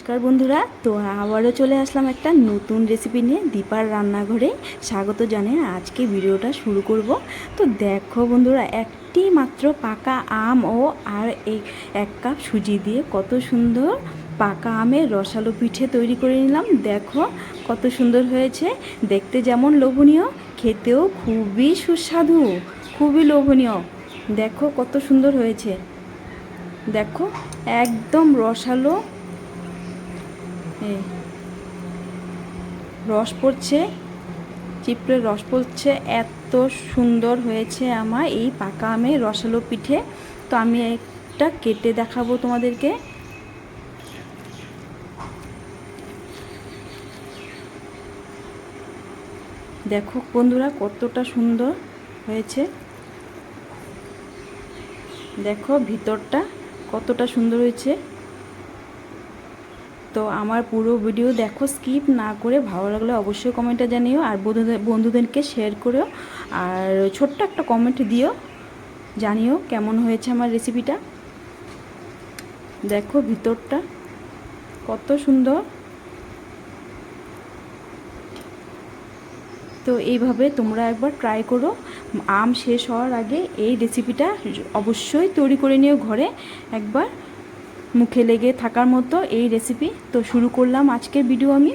নমস্কার বন্ধুরা, তো আবারও চলে আসলাম একটা নতুন রেসিপি নিয়ে দীপার রান্নাঘরে। স্বাগত জানিয়ে আজকে ভিডিওটা শুরু করব। তো দেখো বন্ধুরা, একটি মাত্র পাকা আম ও আর এক কাপ সুজি দিয়ে কত সুন্দর পাকা আমের রসালো পিঠে তৈরি করে নিলাম। দেখো কত সুন্দর হয়েছে। দেখতে যেমন লোভনীয়, খেতেও খুবই সুস্বাদু, খুবই লোভনীয়। দেখো কত সুন্দর হয়েছে। দেখো একদম রসালো রস পড়ছে চিপড়ে রস পড়ছে, এত সুন্দর হয়েছে আমার এই পাকা আমের রসালো পিঠে। তো আমি একটা কেটে দেখাবো তোমাদেরকে। দেখো বন্ধুরা, কতটা সুন্দর হয়েছে। দেখো ভিতরটা কতটা সুন্দর হয়েছে। তো আমার পুরো ভিডিও দেখো স্কিপ না করে ভালো লাগলে অবশ্যই কমেন্টে জানিও আর বন্ধুদের, বন্ধুদেরকে শেয়ার করো আর ছোট্ট একটা কমেন্ট দিও, জানিও কেমন হয়েছে আমার রেসিপিটা দেখো ভিতরটা কত সুন্দর। তো এইভাবে তোমরা একবার ট্রাই করো। আম শেষ হওয়ার আগে এই রেসিপিটা অবশ্যই তৈরি করে নিও ঘরে। একবার মুখে লেগে থাকার মতো এই রেসিপি তো শুরু করলাম আজকের ভিডিও আমি।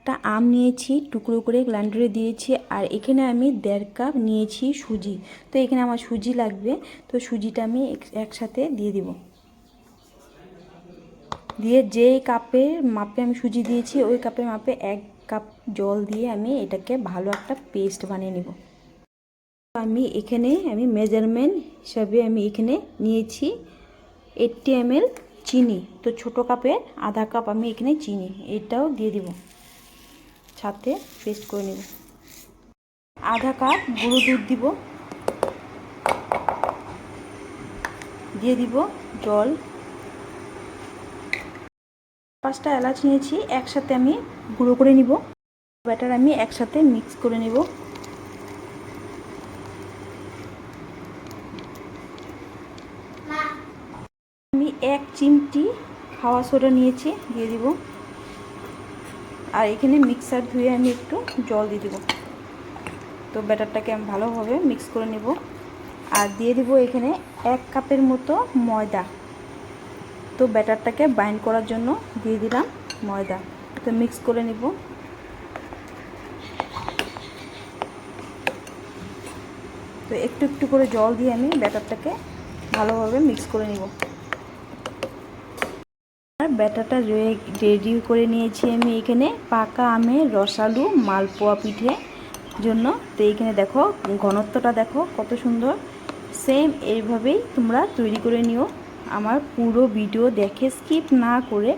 একটা আম নিয়েছি, টুকরো করে গ্লান্ডারে দিয়েছি, আর এখানে আমি দেড় কাপ নিয়েছি সুজি। তো এখানে আমার সুজি লাগবে, তো সুজিটা আমি একসাথে দিয়ে দিব। দিয়ে যে কাপের মাপে আমি সুজি দিয়েছি, ওই কাপের মাপে এক কাপ জল দিয়ে আমি এটাকে ভালো একটা পেস্ট বানিয়ে নেব। আমি এখানে আমি মেজারমেন্ট হিসাবে আমি এখানে নিয়েছি এইটটি এম চিনি। তো ছোটো কাপের আধা কাপ আমি এখানে চিনি, এটাও দিয়ে দিব। সাথে পেস্ট করে নেব। আধা কাপ গুঁড়ো দুধ দিব। দিয়ে দিব জল। পাঁচটা এলাচ নিয়েছি, একসাথে আমি গুঁড়ো করে নিব। ব্যাটার আমি একসাথে মিক্স করে নেব। আমি এক চিমটি খাওয়া সোডা নিয়েছি, দিয়ে দিব। আর এখানে মিক্সার ধুয়ে আমি একটু জল দিয়ে দিব। তো ব্যাটারটাকে আমি ভালোভাবে মিক্স করে নেব। আর দিয়ে দিব এখানে এক কাপের মতো ময়দা। তো ব্যাটারটাকে বাইন্ড করার জন্য দিয়ে দিলাম ময়দা। তো মিক্স করে নেব। তো একটু একটু করে জল দিয়ে আমি ব্যাটারটাকে ভালোভাবে মিক্স করে নিব। আর ব্যাটাটা রেডি করে নিয়েছি আমি এখানে পাকা আমে রসালু মালপোয়া পিঠে জন্য। তো এইখানে দেখো, ঘনত্বটা দেখো কত সুন্দর। সেম এইভাবেই তোমরা তৈরি করে নিও। আমার পুরো ভিডিও দেখে স্কিপ না করে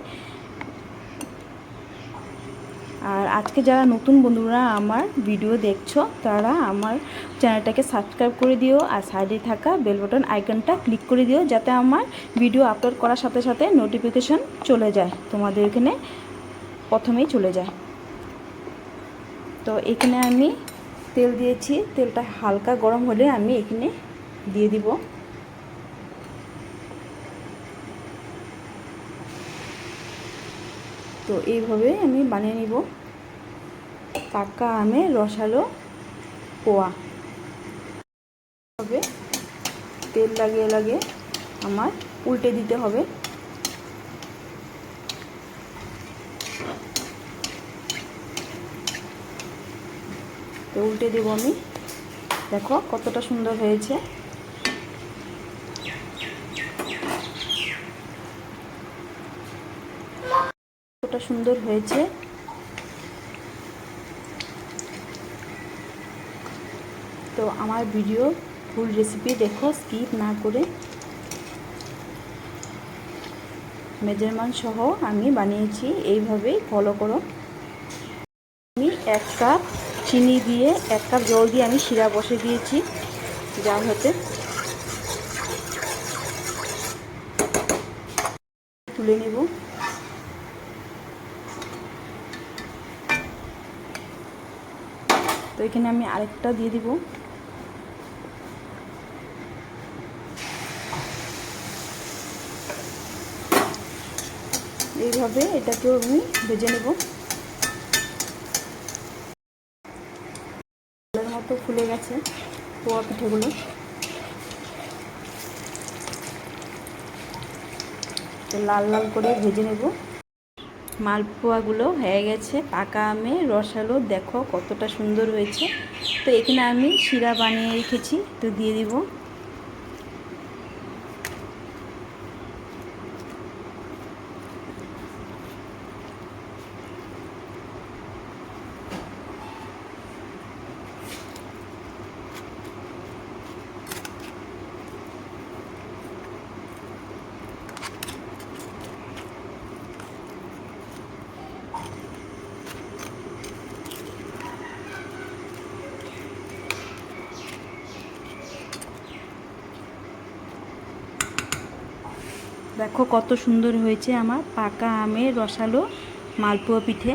আর আজকে যারা নতুন বন্ধুরা আমার ভিডিও দেখছ, তারা আমার চ্যানেলটাকে সাবস্ক্রাইব করে দিও আর সাইডে থাকা বেল বাটন আইকনটা ক্লিক করে দিও যাতে আমার ভিডিও আপলোড করার সাথে সাথে নোটিফিকেশন চলে যায়, তোমাদের এখানে প্রথমেই চলে যায়। তো এখানে আমি তেল দিয়েছি, তেলটা হালকা গরম হলে আমি এখানে দিয়ে দিব। তো এইভাবে আমি বানিয়ে নিব। পাকা আমে রসালো পোয়া। হবে। তেল লাগিয়ে লাগিয়ে আমার উল্টে দিতে হবে। তো উল্টে দেবো আমি। দেখো কতটা সুন্দর হয়েছে। কতটা সুন্দর হয়েছে। তো আমার ভিডিও ফুল রেসিপি দেখো স্কিপ না করে। মেজারমেন্ট সহ আমি বানিয়েছি এইভাবেই ফলো করো। আমি এক কাপ চিনি দিয়ে, এক কাপ জল দিয়ে আমি শিরা বসে দিয়েছি যা হতে তুলে নেব। তো এখানে আমি আরেকটা দিয়ে দিব। এইভাবে এটাকেও আমি ভেজে নেব। মতো ফুলে গেছে পোয়া পিঠেগুলো। তো লাল লাল করে ভেজে নেব। মালপোয়াগুলো হয়ে গেছে, পাকা আমে, রসালো, দেখো কতটা সুন্দর হয়েছে। তো এখানে আমি শিরা বানিয়ে রেখেছি, তো দিয়ে দিব। দেখো কত সুন্দর হয়েছে আমার পাকা আমের রসালো মালপোয়া পিঠে।